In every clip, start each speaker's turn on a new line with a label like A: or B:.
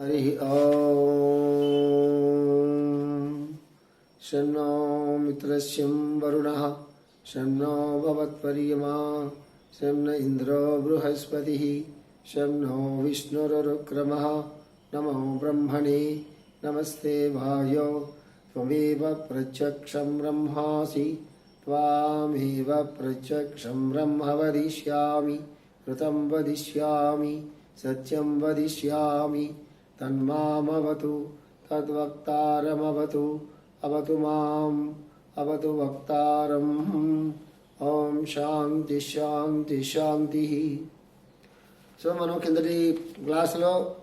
A: हरिः शन्नो मित्रस्यं वरुणः। शन्नो भवत्पर्यमा। शं न इन्द्रो बृहस्पतिः। शं नो विष्णुरुक्रमः नमो ब्रह्मणे। नमस्ते भायो त्वमेव प्रत्यक्षं ब्रह्मासि। त्वामेव प्रत्यक्षं ब्रह्म वदिष्यामि। ऋतं वदिष्यामि। सत्यं वदिष्यामि। తన్మామవతు తద్వక్తారమవతు అవతు మాం అవతు వక్తారం. ఓం శాంతి శాంతి శాంతి. సో మనం కిందటి క్లాసులో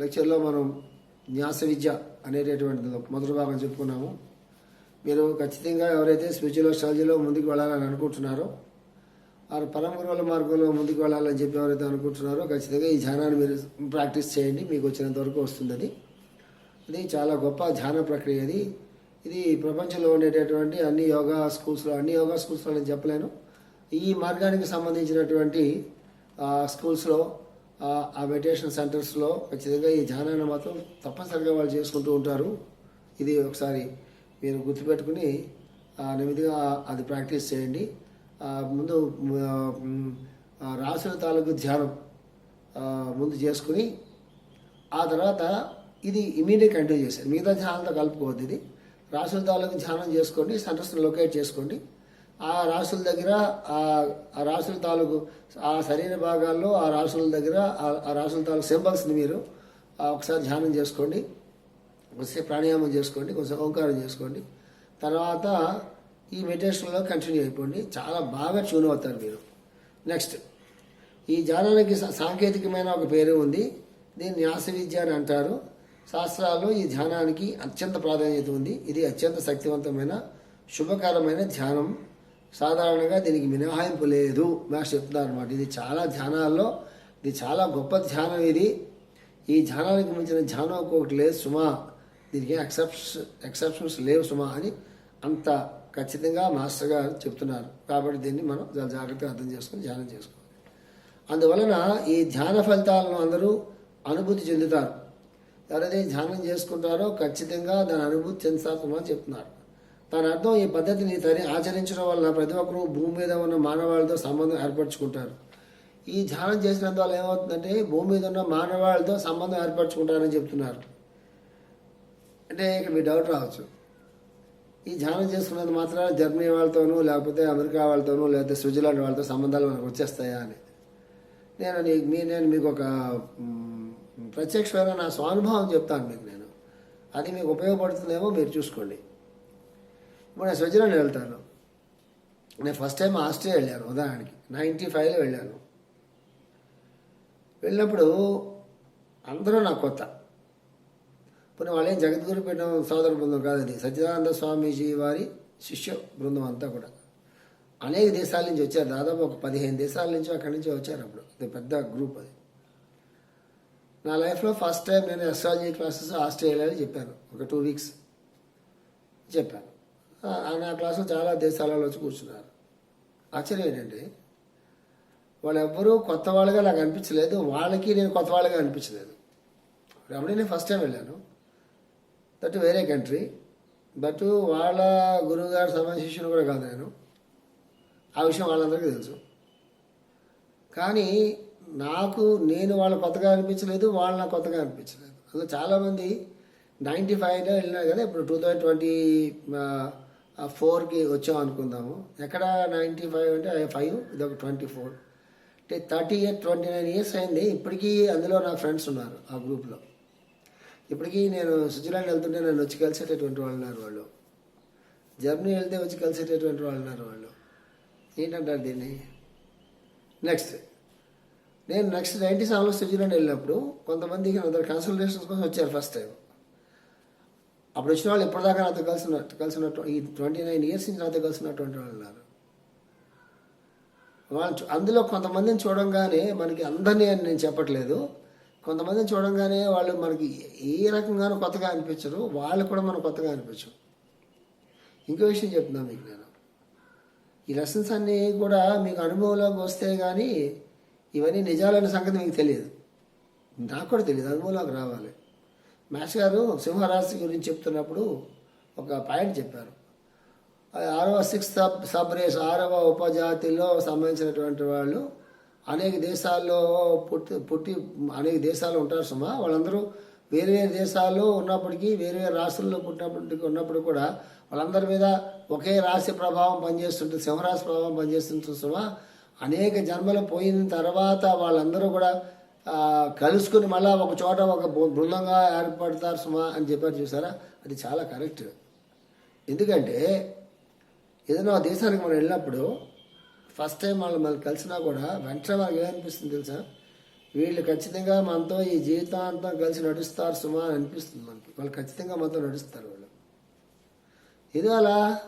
A: లెక్చర్లో మనం న్యాస విద్య అనేటటువంటి మొదటి భాగం చెప్పుకున్నాము. మీరు ఖచ్చితంగా ఎవరైతే స్పిరిచువల్ స్ట్రాలజీలో ముందుకు వెళ్ళాలని అనుకుంటున్నారో వారు పరమ గురువుల మార్గంలో ముందుకు వెళ్ళాలని చెప్పి ఎవరైతే అనుకుంటున్నారో ఖచ్చితంగా ఈ ధ్యానాన్ని మీరు ప్రాక్టీస్ చేయండి మీకు వచ్చినంత వరకు వస్తుంది అది ఇది చాలా గొప్ప ధ్యాన ప్రక్రియ ఇది. ఇది ప్రపంచంలో ఉండేటటువంటి అన్ని యోగా స్కూల్స్లో అన్ని యోగా స్కూల్స్లో నేను చెప్పలేను. ఈ మార్గానికి సంబంధించినటువంటి స్కూల్స్లో ఆ, మెడిటేషన్ సెంటర్స్లో ఖచ్చితంగా ఈ ధ్యానాన్ని మాత్రం తప్పనిసరిగా వాళ్ళు చేసుకుంటూ ఉంటారు. ఇది ఒకసారి మీరు గుర్తుపెట్టుకుని నెమ్మదిగా అది ప్రాక్టీస్ చేయండి. ముందు ఆ, రాసుల తాలూకు ధ్యానం ముందు చేసుకుని ఆ తర్వాత ఇది ఇమీడియట్ కంటిన్యూ చేశారు మిగతా ధ్యానంతో కలుపుకోవద్దు ఇది. రాసుల తాలూకు ధ్యానం చేసుకోండి సెంటర్స్ని లొకేట్ చేసుకోండి. ఆ రాసుల దగ్గర ఆ రాసుల తాలూకు ఆ శరీర భాగాల్లో ఆ రాసుల దగ్గర ఆ- రాసుల తాలూకు సింబల్స్ని మీరు ఒకసారి ధ్యానం చేసుకోండి. కొంచెం ప్రాణాయామం చేసుకోండి కొంచెం ఓంకారం చేసుకోండి. తర్వాత ఈ మెడిటేషన్లో కంటిన్యూ అయిపోండి. చాలా బాగా ట్యూన్ అవుతారు మీరు. నెక్స్ట్ ఈ ధ్యానానికి సాంకేతికమైన ఒక పేరు ఉంది. దీన్ని న్యాస విద్య అని అంటారు. శాస్త్రాల్లో ఈ ధ్యానానికి అత్యంత ప్రాధాన్యత ఉంది. ఇది అత్యంత శక్తివంతమైన శుభకరమైన ధ్యానం. సాధారణంగా దీనికి మినహాయింపు లేదు. మ్యాక్స్ చెప్తున్నారు అనమాట ఇది చాలా ధ్యానాల్లో ఇది చాలా గొప్ప ధ్యానం ఇది. ఈ ధ్యానానికి మించిన ధ్యానం ఒకటి లేదు సుమా. దీనికి ఎక్సెప్షన్స్ ఎక్సెప్షన్స్ లేవు సుమా అని అంత ఖచ్చితంగా మాస్టర్ గారు చెప్తున్నారు. కాబట్టి దీన్ని మనం చాలా జాగ్రత్తగా అర్థం చేసుకుని ధ్యానం చేసుకోవాలి. అందువలన ఈ ధ్యాన ఫలితాలను అందరూ అనుభూతి చెందుతారు. ఎవరైతే ధ్యానం చేసుకుంటారో ఖచ్చితంగా దాని అనుభూతి చెందుతామని చెప్తున్నారు. దాని అర్థం ఈ పద్ధతిని తరి ఆచరించడం వలన ప్రతి ఒక్కరూ భూమి మీద ఉన్న మానవాళితో సంబంధం ఏర్పరచుకుంటారు. ఈ ధ్యానం చేసినందువల్ల ఏమవుతుందంటే భూమి మీద ఉన్న మానవాళితో సంబంధం ఏర్పరచుకుంటారని చెప్తున్నారు. అంటే ఇక్కడ మీ డౌట్ రావచ్చు. ఈ ధ్యానం చేసుకున్నది మాత్రాన జర్మనీ వాళ్ళతోనూ లేకపోతే అమెరికా వాళ్ళతోనూ లేకపోతే స్విట్జర్లాండ్ వాళ్ళతో సంబంధాలు మనకు వచ్చేస్తాయా అని. నేను మీ నేను మీకు ఒక ప్రత్యక్షమైన నా స్వానుభవం చెప్తాను మీకు నేను. అది మీకు ఉపయోగపడుతుందేమో మీరు చూసుకోండి. ఇప్పుడు నేను స్విట్జర్లాండ్ వెళ్తాను. నేను ఫస్ట్ టైం ఆస్ట్రేలియా వెళ్ళాను ఉదాహరణకి నైంటీ ఫైవ్లో వెళ్ళాను. వెళ్ళినప్పుడు అందరూ నాకు కొత్త. పోనీ వాళ్ళేం జగద్గురు పీఠం సోదర బృందం కాదు అది. సచ్చిదానంద స్వామీజీ వారి శిష్య బృందం అంతా కూడా. అనేక దేశాల నుంచి వచ్చారు. దాదాపు ఒక పదిహేను దేశాల నుంచి అక్కడి నుంచి వచ్చారు అప్పుడు. ఇది పెద్ద గ్రూప్ అది. నా లైఫ్లో ఫస్ట్ టైం నేను ఎస్ట్రాలజీ క్లాసెస్ ఆస్ట్రేలియాలో చెప్పాను. ఒక టూ వీక్స్ చెప్పాను. ఆ- నా క్లాసులో చాలా దేశాలలో వచ్చి కూర్చున్నారు. ఆశ్చర్యం ఏంటంటే వాళ్ళెవ్వరూ కొత్త వాళ్ళగా నాకు అనిపించలేదు. వాళ్ళకి నేను కొత్త వాళ్ళగా అనిపించలేదు. అప్పుడే నేను ఫస్ట్ టైం వెళ్ళాను. దట్ వేరే కంట్రీ బట్ వాళ్ళ గురువుగారు సమాజ శిష్యులు కూడా కాదు నేను. ఆ విషయం వాళ్ళందరికీ తెలుసు. కానీ నాకు నేను వాళ్ళ కొత్తగా అనిపించలేదు వాళ్ళు నాకు కొత్తగా అనిపించలేదు. అందులో చాలామంది నైంటీ ఫైవ్లో వెళ్ళినారు కదా ఇప్పుడు టూ థౌజండ్ ట్వంటీ ఫోర్కి వచ్చాం అనుకుందాము. ఎక్కడ నైంటీ ఫైవ్ అంటే ఫైవ్ ఇది ఒక ట్వంటీ ఫోర్. అంటే thirty year twenty nine years అయింది. ఇప్పటికీ అందులో నా ఫ్రెండ్స్ ఉన్నారు ఆ గ్రూప్లో. ఇప్పటికీ నేను స్విట్జర్లాండ్ వెళ్తుంటే నన్ను వచ్చి కలిసేటటువంటి వాళ్ళు ఉన్నారు వాళ్ళు. జర్మనీ వెళ్తే వచ్చి కలిసేటటువంటి వాళ్ళు ఉన్నారు వాళ్ళు. ఏంటంటారు దీన్ని? నెక్స్ట్ నేను నెక్స్ట్ నైంటీ సెవెన్లో స్విట్జర్లాండ్ వెళ్ళినప్పుడు కొంతమందికి అందరు కన్సల్టేషన్స్ కోసం వచ్చారు ఫస్ట్ టైం అప్పుడు వచ్చిన వాళ్ళు ఇప్పటిదాకా నాతో కలిసిన కలిసినట్టు ఈ ట్వంటీ నైన్ ఇయర్స్ నుంచి నాతో కలిసినటువంటి వాళ్ళు ఉన్నారు. వాళ్ళు అందులో కొంతమందిని చూడంగానే మనకి అందరినీ అని నేను చెప్పట్లేదు. కొంతమందిని చూడంగానే వాళ్ళు మనకి ఏ రకంగానూ కొత్తగా అనిపించరు వాళ్ళు కూడా మనం కొత్తగా అనిపించరు. ఇంకో విషయం చెప్తున్నాను మీకు నేను. ఈ లెసన్స్ అన్నీ కూడా మీకు అనుభవంలోకి వస్తే కానీ ఇవన్నీ నిజాలైన సంగతి మీకు తెలియదు. నాకు కూడా తెలియదు అనుభవంలోకి రావాలి. మాస్ గారు సింహరాశి గురించి చెప్తున్నప్పుడు ఒక పాయింట్ చెప్పారు. అది ఆరవ సిక్స్ సబ్ సబ్ రేస్ ఆరవ ఉపజాతిలో సంబంధించినటువంటి వాళ్ళు అనేక దేశాల్లో పుట్టి పుట్టి అనేక దేశాలు ఉంటారు సుమా. వాళ్ళందరూ వేరు వేరు దేశాల్లో ఉన్నప్పటికీ వేరు వేరు రాష్ట్రాల్లో పుట్టినప్పటికీ ఉన్నప్పుడు కూడా వాళ్ళందరి మీద ఒకే రాశి ప్రభావం పనిచేస్తుంటుంది సింహరాశి ప్రభావం పనిచేస్తుంది సుమా. అనేక జన్మలు పోయిన తర్వాత వాళ్ళందరూ కూడా కలుసుకుని మళ్ళీ ఒక చోట ఒక బృ- బృందంగా ఏర్పడతారు సుమా అని చెప్పారు చూసారా? అది చాలా కరెక్ట్. ఎందుకంటే ఏదైనా దేశానికి మనం వెళ్ళినప్పుడు ఫస్ట్ టైం వాళ్ళు మనం కలిసినా కూడా వెంటనే వాళ్ళకి ఏమనిపిస్తుంది తెలుసా? వీళ్ళు ఖచ్చితంగా మనతో ఈ జీవితాంతం కలిసి నడుస్తారు సుమా అని అనిపిస్తుంది మనకి. వాళ్ళు ఖచ్చితంగా మనతో నడుస్తారు వాళ్ళు. ఇది అలా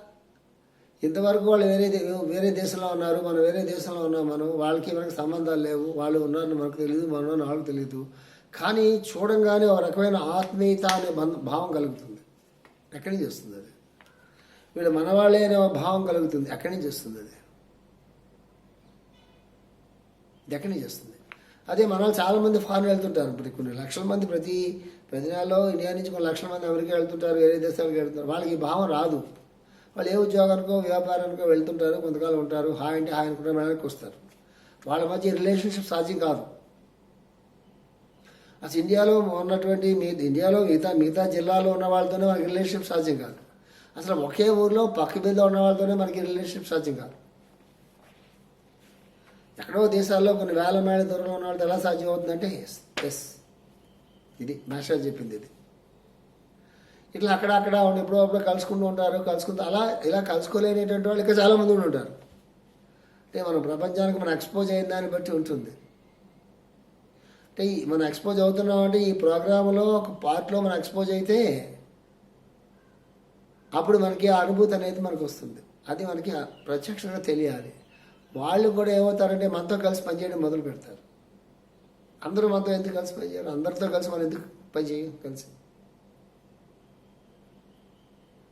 A: ఇంతవరకు వాళ్ళు వేరే వేరే దేశంలో ఉన్నారు మనం వేరే దేశంలో ఉన్నాం మనం వాళ్ళకి మనకి సంబంధాలు లేవు వాళ్ళు ఉన్నారని మనకు తెలియదు మనం ఉన్నారని వాళ్ళకి తెలియదు కానీ చూడంగానే ఒక రకమైన ఆత్మీయత అనే భావం కలుగుతుంది. ఎక్కడి నుంచి వస్తుంది అది? వీళ్ళు మనవాళ్ళే అనే భావం కలుగుతుంది. ఎక్కడి నుంచి వస్తుంది అది? దక్కని చేస్తుంది. అదే మన చాలామంది ఫారెన్ వెళ్తుంటారు ఇప్పుడు కొన్ని లక్షల మంది ప్రతి ప్రతి నెలలో ఇండియా నుంచి కొన్ని లక్షల మంది అమెరికా వెళ్తుంటారు వేరే దేశాలకు వెళ్తుంటారు. వాళ్ళకి ఈ భావం రాదు. వాళ్ళు ఏ ఉద్యోగానికో వ్యాపారానికో వెళ్తుంటారు కొంతకాలం ఉంటారు హాయ్ అంటే హాయ్ అనుకుంటే వెనక్కి వస్తారు. వాళ్ళ మధ్య రిలేషన్షిప్ సాధ్యం కాదు. అసలు ఇండియాలో ఉన్నటువంటి మీ ఇండియాలో మిగతా మిగతా జిల్లాలో ఉన్న వాళ్ళతోనే మనకి రిలేషన్షిప్ సాధ్యం కాదు. అసలు ఒకే ఊర్లో పక్క మీద ఉన్న వాళ్ళతోనే మనకి రిలేషన్షిప్ సాధ్యం కాదు. ఎక్కడో దేశాల్లో కొన్ని వేల మేళ దూరంలో ఉన్న వాళ్ళతో ఎలా సాధ్యం అవుతుందంటే ఎస్ ఎస్ ఇది మాస్టర్ చెప్పింది ఇది. ఇట్లా అక్కడ అక్కడ ఎప్పుడో అప్పుడు కలుసుకుంటూ ఉంటారు కలుసుకుంటూ అలా ఇలా కలుసుకోలేనటువంటి వాళ్ళు ఇంకా చాలామంది ఉండి ఉంటారు. అంటే మనం ప్రపంచానికి మనం ఎక్స్పోజ్ అయిన దాన్ని బట్టి ఉంటుంది. అంటే మనం ఎక్స్పోజ్ అవుతున్నాం అంటే ఈ ప్రోగ్రాంలో ఒక పార్ట్లో మనం ఎక్స్పోజ్ అయితే అప్పుడు మనకి ఆ అనుభూతి అనేది మనకు వస్తుంది. అది మనకి ప్రత్యక్షంగా తెలియాలి. వాళ్ళు కూడా ఏమవుతారంటే మనతో కలిసి పనిచేయడం మొదలు పెడతారు. అందరూ మనతో ఎందుకు కలిసి పనిచేయరు అందరితో కలిసి మనం ఎందుకు పనిచేయం కలిసి?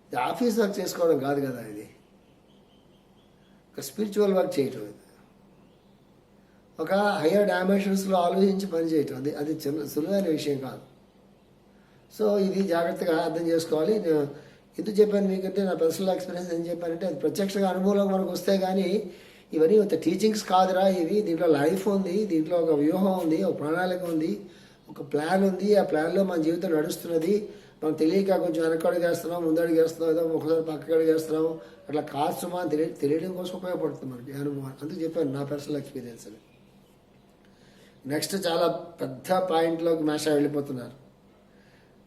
A: ఇది ఆఫీస్ వర్క్ చేసుకోవడం కాదు కదా ఇది. ఒక స్పిరిచువల్ వర్క్ చేయటం ఇది. ఒక హయ్యర్ డైమెన్షన్స్లో ఆలోచించి పని చేయటం. అది అది చిన్న సులువైన విషయం కాదు. సో ఇది జాగ్రత్తగా అర్థం చేసుకోవాలి. నేను ఎందుకు చెప్పాను మీకంటే నా పర్సనల్ ఎక్స్పీరియన్స్ ఏం చెప్పానంటే అది ప్రత్యక్షంగా అనుభవంలోకి మనకు వస్తే కానీ ఇవన్నీ ఇంత టీచింగ్స్ కాదురా ఇవి. దీంట్లో లైఫ్ ఉంది దీంట్లో ఒక వ్యూహం ఉంది ఒక ప్రణాళిక ఉంది ఒక ప్లాన్ ఉంది. ఆ ప్లాన్లో మన జీవితం నడుస్తున్నది. మనం తెలియక కొంచెం వెనకడుగు వేస్తున్నాం ముందడుగు వేస్తున్నాం ఏదో ఒకసారి పక్కకి వేస్తున్నాం. అట్లా కాస్తుమా అని తెలియ తెలియడం కోసం ఉపయోగపడుతుంది మనకి అనుభవం. అందుకు చెప్పాను నా పర్సనల్ ఎక్స్పీరియన్స్ అని. నెక్స్ట్ చాలా పెద్ద పాయింట్లోకి మేష వెళ్ళిపోతున్నారు.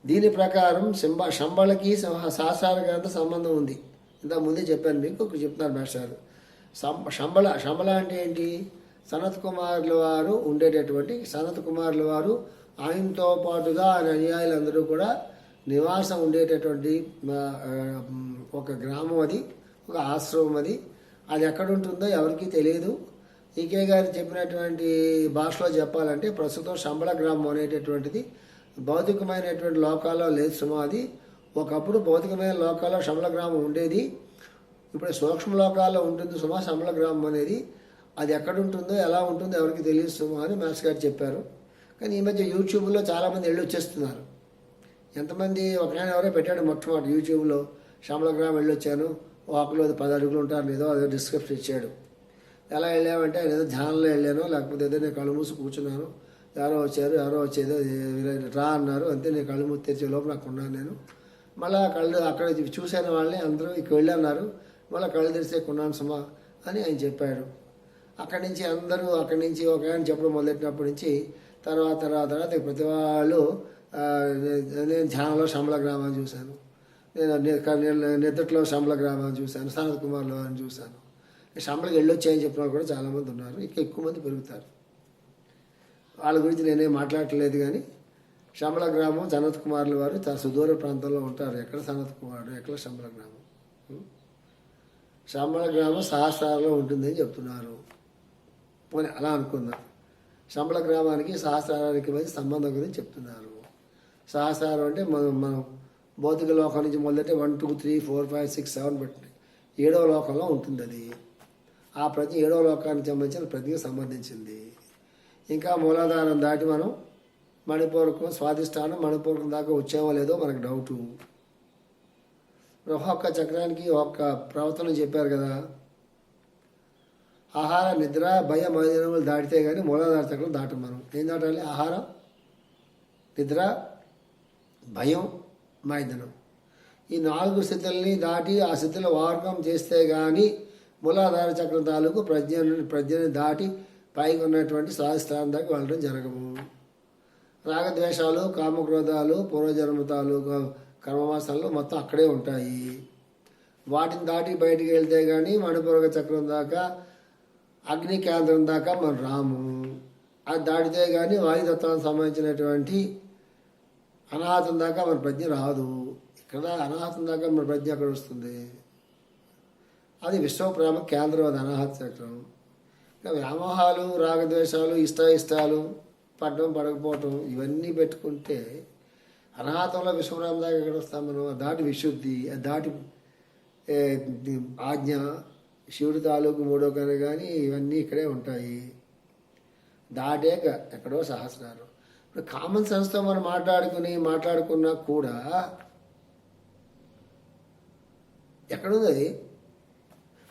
A: దీని ప్రకారం శంబ శంబళకి శాస్త్రాల గ్రంథ సంబంధం ఉంది. ఇంత ముందే చెప్పాను మీకు చెప్తున్నారు మేషారు శంబళ శంబళ అంటే ఏంటి? సనత్ కుమారుల వారు ఉండేటటువంటి సనత్ కుమారుల వారు ఆయనతో పాటుగా ఆయన అనుయాయులందరూ కూడా నివాసం ఉండేటటువంటి ఒక గ్రామం అది ఒక ఆశ్రమం అది. అది ఎక్కడ ఉంటుందో ఎవరికీ తెలియదు. ఈకే గారు చెప్పినటువంటి భాషలో చెప్పాలంటే ప్రస్తుతం శంబళ గ్రామం అనేటటువంటిది భౌతికమైనటువంటి లోకాల్లో లేదు సుమా అది. ఒకప్పుడు భౌతికమైన లోకాల్లో శంబళ గ్రామం ఉండేది. ఇప్పుడు సూక్ష్మ లోకాల్లో ఉంటుంది సుమా శంబళ గ్రామం అనేది. అది ఎక్కడ ఉంటుందో ఎలా ఉంటుందో ఎవరికి తెలియదు సుమా అని మాస్ గారు చెప్పారు. కానీ ఈ మధ్య యూట్యూబ్లో చాలామంది వెళ్ళి వచ్చేస్తున్నారు. ఎంతమంది ఒక ఆయన ఎవరో పెట్టాడు మొట్టమొదటి యూట్యూబ్లో శంబళ గ్రామం వెళ్ళొచ్చాను వాకులో అది పది అడుగులు ఉంటారు ఏదో అదో డిస్క్రిప్షన్ ఇచ్చాడు. ఎలా వెళ్ళామంటే ఆయన ఏదో ధ్యానంలో వెళ్ళాను లేకపోతే ఏదో నేను కళ్ళు మూసి కూర్చున్నాను ఎవరో వచ్చారు ఎవరో వచ్చేదో రా అన్నారు అంతే నేను కళ్ళు మూసి తెరిచే లోపల అక్కడ ఉన్నాను నేను. మళ్ళీ కళ్ళు అక్కడ చూసిన వాళ్ళని అందరూ ఇక్కడ వెళ్ళన్నారు. మళ్ళీ కళ్ళు తెరిస్తే కొన్నాను సుమా అని ఆయన చెప్పాడు. అక్కడి నుంచి అందరూ అక్కడి నుంచి ఒక ఆయన చెప్పడం మొదలెట్టినప్పటి నుంచి తర్వాత తర్వాత తర్వాత ప్రతి వాళ్ళు నేను ధ్యానంలో శమల గ్రామాన్ని చూశాను. నేను నిద్రలో క- నిద్దట్లో గ్రామాన్ని చూశాను. సనత్ కుమార్లో అని చూశాను. శంబళకి వెళ్ళొచ్చాయని చెప్పిన వాళ్ళు కూడా చాలామంది ఉన్నారు. ఇంకా ఎక్కువ మంది పెరుగుతారు. వాళ్ళ గురించి నేనేం మాట్లాడట్లేదు కానీ శమల గ్రామం సనత్ కుమార్ల వారు చాలా సుదూర ప్రాంతంలో ఉంటారు. ఎక్కడ సనత్ కుమారుడు ఎక్కడ శంబల గ్రామం? శంబళ గ్రామం సహస్రాలలో ఉంటుందని చెప్తున్నారు. పోనీ అలా అనుకుందాం? శంబళ గ్రామానికి సహస్రానికి మధ్య సంబంధం గురించి చెప్తున్నారు. సహస్రారం అంటే మనం మనం భౌతిక లోకం నుంచి మొదలెట్టే one two three four five six seven పెట్టి ఏడవ లోకంలో ఉంటుంది అది ఆ ప్రతి ఏడవ లోకానికి సంబంధించిన ప్రతికి సంబంధించింది. ఇంకా మూలాధారం దాటి మనం మణిపూరకం స్వాధిష్టానం మణిపూరకం దాకా వచ్చామో లేదో మనకు డౌటు ఒక్కొక్క చక్రానికి ఒక్క ప్రవర్తన చెప్పారు కదా. ఆహార నిద్ర భయం మైదానములు దాటితే కానీ మూలాధార చక్రం దాటం మనం ఏం దాటాలి? ఆహారం నిద్ర భయం మైదనం. ఈ నాలుగు స్థితుల్ని దాటి ఆ స్థితిలో వార్గం చేస్తే కానీ మూలాధార చక్రం తాలూకు ప్రజ్ఞ ప్రజ్ఞని దాటి పైకి ఉన్నటువంటి స్వాధిష్టానం దాకా వెళ్ళడం జరగము. రాగద్వేషాలు కామక్రోధాలు పూర్వజన్మ తాలూకు కర్మవాసాలు మొత్తం అక్కడే ఉంటాయి. వాటిని దాటి బయటికి వెళ్తే కానీ మణిపూరక చక్రం దాకా అగ్ని కేంద్రం దాకా మనం రాము. అది దాటితే కానీ వాయుతత్వానికి సంబంధించినటువంటి అనాహతం దాకా మన ప్రజ్ఞ రాదు. ఇక్కడ అనాహతం దాకా మన ప్రజ్ఞ అక్కడ వస్తుంది? అది విశ్వప్రేమ కేంద్రం అది అనాహత చక్రం. ఇంకా వ్యామోహాలు రాగద్వేషాలు ఇష్ట ఇష్టాలు పడడం పడకపోవటం ఇవన్నీ పెట్టుకుంటే అనాథంలో విశ్వరామ దాకా ఎక్కడ వస్తాం మనం? దాటి విశుద్ధి దాటి ఆజ్ఞ శివుడి తాలూకు మూడో కను కానీ ఇవన్నీ ఇక్కడే ఉంటాయి. దాటాక ఎక్కడో సహస్రాలు. ఇప్పుడు కామన్ సెన్స్తో మనం మాట్లాడుకుని మాట్లాడుకున్నా కూడా ఎక్కడుంది అది?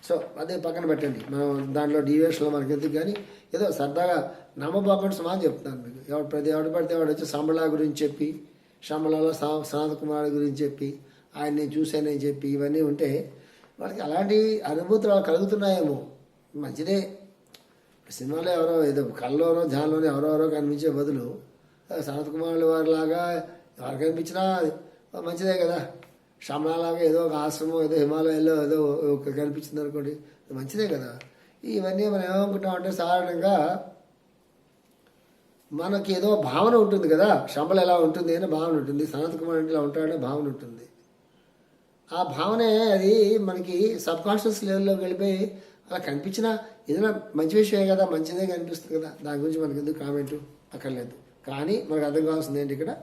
A: సో అదే పక్కన పెట్టండి. మనం దాంట్లో డీవియేషన్లో మనకి ఎందుకు కానీ ఏదో సరదాగా నమ్మబోకుండా సమాధానం చెప్తున్నాను మీకు. ఎవరు ప్రతి ఎవడు పడితే వాడు వచ్చి సంబళా గురించి చెప్పి శ్రమలలో సనాత కుమార్ గురించి చెప్పి ఆయన్ని చూశానని చెప్పి ఇవన్నీ ఉంటే వాళ్ళకి అలాంటి అనుభూతులు వాళ్ళు కలుగుతున్నాయేమో. మంచిదే సినిమాలో ఎవరో ఏదో కళ్ళలోనో ధ్యానంలోనో ఎవరెవరో కనిపించే బదులు సనత్ కుమార్ వారిలాగా ఎవరు కనిపించినా మంచిదే కదా. శ్రమలాగా ఏదో ఒక ఆశ్రమం ఏదో హిమాలయాల్లో ఏదో కనిపించింది అనుకోండి మంచిదే కదా. ఇవన్నీ మనం ఏమనుకుంటాం అంటే సాధారణంగా మనకి ఏదో భావన ఉంటుంది కదా శంబల ఎలా ఉంటుంది అనే భావన ఉంటుంది సనత్ కుమార్ అంటే ఇలా ఉంటాడనే భావన ఉంటుంది. ఆ భావనే అది మనకి సబ్ కాన్షియస్ లెవెల్లోకి వెళ్ళిపోయి అలా కనిపించినా ఏదైనా మంచి విషయమే కదా మంచిదే కనిపిస్తుంది కదా దాని గురించి మనకి ఎందుకు కామెంట్ అక్కర్లేదు. కానీ మనకు అర్థం కావాల్సింది ఏంటి ఇక్కడ?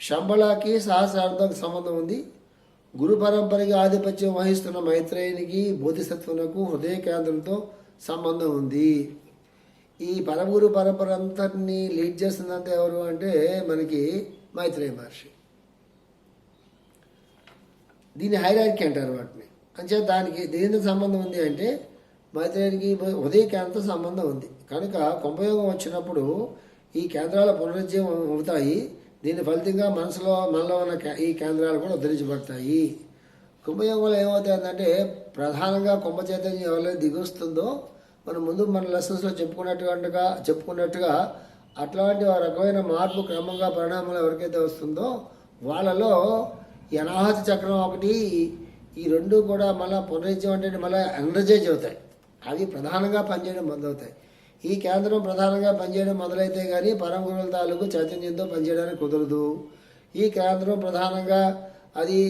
A: శంబళకి సహస్రార్థకు సంబంధం ఉంది. గురు పరంపరకి ఆధిపత్యం వహిస్తున్న మైత్రేయునికి బోధిసత్వనకు హృదయ కేంద్రంతో సంబంధం ఉంది. ఈ పరమగురు పరంపర అంతటినీ లీడ్ చేస్తున్నంత ఎవరు అంటే మనకి మైత్రేయ మహర్షి. దీన్ని హైరార్కీ అంటారు వాటిని. అంచే దానికి దేనితో సంబంధం ఉంది అంటే మైత్రేయునికి ఉదయ కేంద్రంతో సంబంధం ఉంది. కనుక కుంభయోగం వచ్చినప్పుడు ఈ కేంద్రాల పునరుజ్జీవం అవుతాయి. దీని ఫలితంగా మనసులో మనలో ఉన్న ఈ కేంద్రాలు కూడా ఉద్ధరించబడతాయి. కుంభయోగంలో ఏమవుతుందంటే ప్రధానంగా కుంభ చైతన్యం ఎవరైతే దిగొస్తుందో మనం ముందు మన లెసన్స్లో చెప్పుకున్నట్టుగా చెప్పుకున్నట్టుగా అట్లాంటి ఒక రకమైన మార్పు క్రమంగా పరిణామాలు ఎవరికైతే వస్తుందో వాళ్ళలో ఈ అనాహత చక్రం ఒకటి ఈ రెండు కూడా మళ్ళీ పునరుజ్యం అంటే మళ్ళీ ఎనర్జైజ్ అవుతాయి. అవి ప్రధానంగా పనిచేయడం మొదలవుతాయి. ఈ కేంద్రం ప్రధానంగా పనిచేయడం మొదలైతే కానీ పరమ గురువుల తాలూకు చైతన్యంతో పనిచేయడానికి కుదరదు. ఈ కేంద్రం ప్రధానంగా అది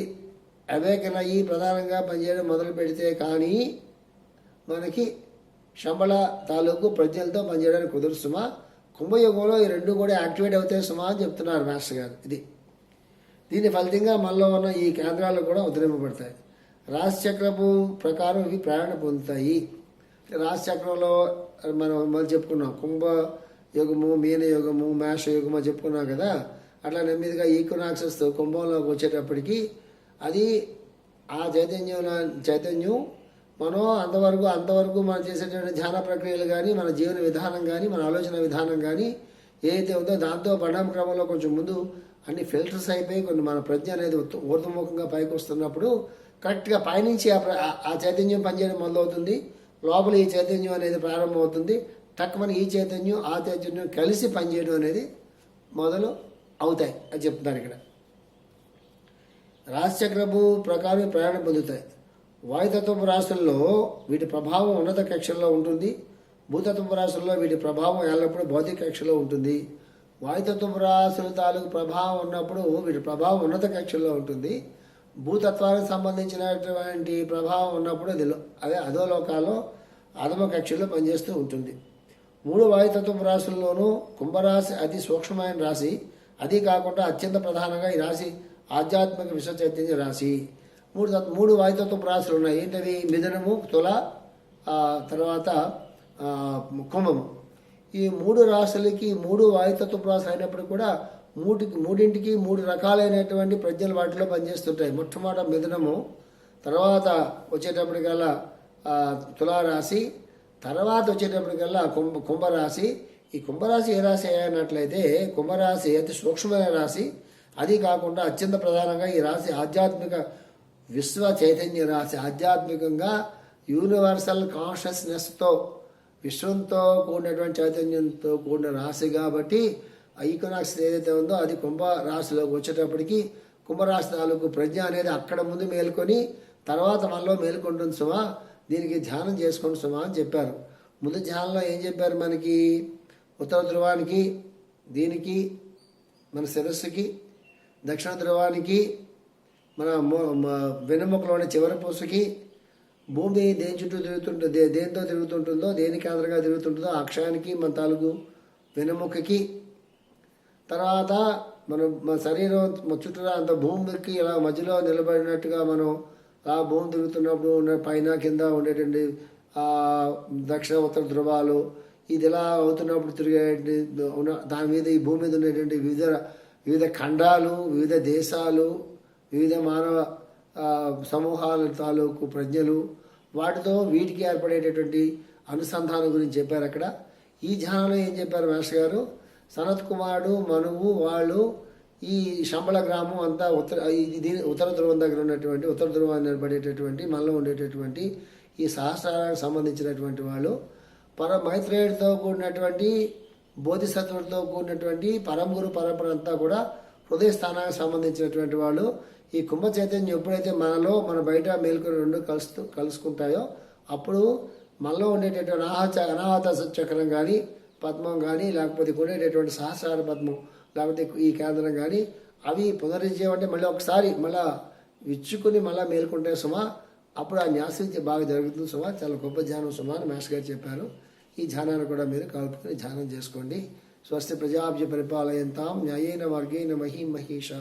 A: అవేకన అయ్యి ప్రధానంగా పనిచేయడం మొదలు పెడితే కానీ మనకి శంబళ తాలూకు ప్రజ్ఞలతో పనిచేయడానికి కుదురు సుమా. కుంభయోగంలో ఈ రెండు కూడా యాక్టివేట్ అవుతాయి సుమా అని చెప్తున్నారు మాస్టర్ గారు. ఇది దీని ఫలితంగా మనలో ఉన్న ఈ కేంద్రాలు కూడా ఉద్రింపబడతాయి రాశిచక్రపు ప్రకారం ఇవి ప్రేరణ పొందుతాయి. రాశిచక్రంలో మనం మళ్ళీ చెప్పుకున్నాం. కుంభ యుగము మీన యుగము మేష యుగము చెప్పుకున్నాం కదా. అట్లా నెమ్మదిగా ఈక్వనాక్సెస్ కుంభంలోకి వచ్చేటప్పటికి అది ఆ చైతన్యం చైతన్యం మనం అంతవరకు అంతవరకు మనం చేసేటువంటి ధ్యాన ప్రక్రియలు కానీ మన జీవన విధానం కానీ మన ఆలోచన విధానం కానీ ఏదైతే ఉందో దాంతో పరిణామ క్రమంలో కొంచెం ముందు అన్ని ఫిల్టర్స్ అయిపోయి కొన్ని మన ప్రజ్ఞ అనేది ఊర్ధముఖంగా పైకి వస్తున్నప్పుడు కరెక్ట్గా పైనుంచి ఆ ప్ర- ఆ- చైతన్యం పనిచేయడం మొదలవుతుంది. లోపల ఈ చైతన్యం అనేది ప్రారంభమవుతుంది. టక్కుమని ఈ చైతన్యం ఆ చైతన్యం కలిసి పనిచేయడం అనేది మొదలు అవుతాయి. అని చెప్తున్నారు ఇక్కడ. రాజచక్రపు ప్రకారం ప్రయాణం పొందుతాయి. వాయుతత్వపు రాశుల్లో వీటి ప్రభావం ఉన్నత కక్షల్లో ఉంటుంది. భూతత్వపు రాశుల్లో వీటి ప్రభావం ఎల్లప్పుడూ భౌతిక కక్షలో ఉంటుంది. వాయుతత్వపు రాశుల తాలూకు ప్రభావం ఉన్నప్పుడు వీటి ప్రభావం ఉన్నత కక్షల్లో ఉంటుంది. భూతత్వానికి సంబంధించినటువంటి ప్రభావం ఉన్నప్పుడు అది అదే అధోలోకాల్లో అధమ కక్షలో పనిచేస్తూ ఉంటుంది. మూడు వాయుతత్వపు రాశుల్లోనూ కుంభరాశి అతి సూక్ష్మమైన రాశి. అది కాకుండా అత్యంత ప్రధానంగా ఈ రాశి ఆధ్యాత్మిక విశ్వ చైతన్య రాశి. మూడు మూడు వాయుతత్వపు రాశులు ఉన్నాయి. ఏంటవి మిథునము తుల తర్వాత కుంభము. ఈ మూడు రాశులకి మూడు వాయుతత్వ రాశులు అయినప్పుడు కూడా మూటికి మూడింటికి మూడు రకాలైనటువంటి ప్రజ్ఞలు వాటిలో పనిచేస్తుంటాయి. మొట్టమొదట మిథునము తర్వాత వచ్చేటప్పటికల్లా తులారాశి తర్వాత వచ్చేటప్పటికల్లా కుంభ కుంభరాశి. ఈ కుంభరాశి ఏ రాశి అన్నట్లయితే కుంభరాశి అతి సూక్ష్మమైన రాశి. అది కాకుండా అత్యంత ప్రధానంగా ఈ రాశి ఆధ్యాత్మిక విశ్వ చైతన్య రాశి. ఆధ్యాత్మికంగా యూనివర్సల్ కాన్షియస్నెస్తో విశ్వంతో కూడినటువంటి చైతన్యంతో కూడిన రాశి కాబట్టి ఆ ఈకోనాక్స్ ఏదైతే ఉందో అది కుంభ రాశిలోకి వచ్చేటప్పటికి కుంభరాశి తాలూకు ప్రజ్ఞ అనేది అక్కడ ముందు మేల్కొని తర్వాత మనలో మేల్కొంటుంది సుమా. దీనికి ధ్యానం చేసుకోండి సుమా అని చెప్పారు. ముందు ధ్యానంలో ఏం చెప్పారు మనకి? ఉత్తర ధ్రువానికి దీనికి మన శిరస్సుకి దక్షిణ ధ్రువానికి మన మొ- చివరి పూసకి భూమి దేని చుట్టూ తిరుగుతుంటుందో దే దేనితో తిరుగుతుంటుందో దేని కేంద్రంగా తిరుగుతుంటుందో అక్షయానికి మన తాలూకు వెనుముకకి తర్వాత మనం మన శరీరం చుట్టూ అంత భూమికి ఇలా మధ్యలో నిలబడినట్టుగా మనం ఆ భూమి తిరుగుతున్నప్పుడు ఉన్న పైన కింద ఉండేటువంటి దక్షిణ ఉత్తర ధ్రువాలు ఇది ఇలా అవుతున్నప్పుడు తిరిగే ఉన్న దాని మీద ఈ భూమి మీద ఉండేటువంటి వివిధ వివిధ ఖండాలు వివిధ దేశాలు వివిధ మానవ సమూహాల తాలూకు ప్రజ్ఞలు వాటితో వీటికి ఏర్పడేటటువంటి అనుసంధానం గురించి చెప్పారు అక్కడ. ఈ ధ్యానంలో ఏం చెప్పారు మాస్టర్ గారు? సనత్ కుమారుడు మనువు వాళ్ళు ఈ శంబళ గ్రామం అంతా ఉత్తర దీని ఉత్తర ధ్రువం దగ్గర ఉన్నటువంటి ఉత్తర ధ్రువాన్ని నిలబడేటటువంటి మనలో ఉండేటటువంటి ఈ సహస్రాలకు సంబంధించినటువంటి వాళ్ళు పర మైత్రేయుడితో కూడినటువంటి బోధిసత్వుడితో కూడినటువంటి పరమగురు పరంపర అంతా కూడా హృదయ స్థానానికి సంబంధించినటువంటి వాళ్ళు ఈ కుంభ చైతన్యం ఎప్పుడైతే మనలో మన బయట మేల్కొని రెండు కలుస్తూ కలుసుకుంటాయో అప్పుడు మనలో ఉండేటటువంటి అనాహత అనాహత చక్రం కానీ పద్మం కానీ లేకపోతే ఉండేటటువంటి సహస్రార పద్మం లేకపోతే ఈ కేంద్రం కానీ అవి పునరుజ్జీవం అంటే మళ్ళీ ఒకసారి మళ్ళా విచ్చుకుని మళ్ళీ మేలుకుంటే సుమా. అప్పుడు ఆ న్యాసించి బాగా జరుగుతుంది సుమా. చాలా గొప్ప ధ్యానం సుమా అని మాస్టర్ గారు చెప్పారు. ఈ ధ్యానాన్ని కూడా మీరు కలుపుకొని ధ్యానం చేసుకోండి. స్వస్తి ప్రజాభ్య పరిపాలయంతాం న్యాయేన మార్గేణ మహీ మహీషా.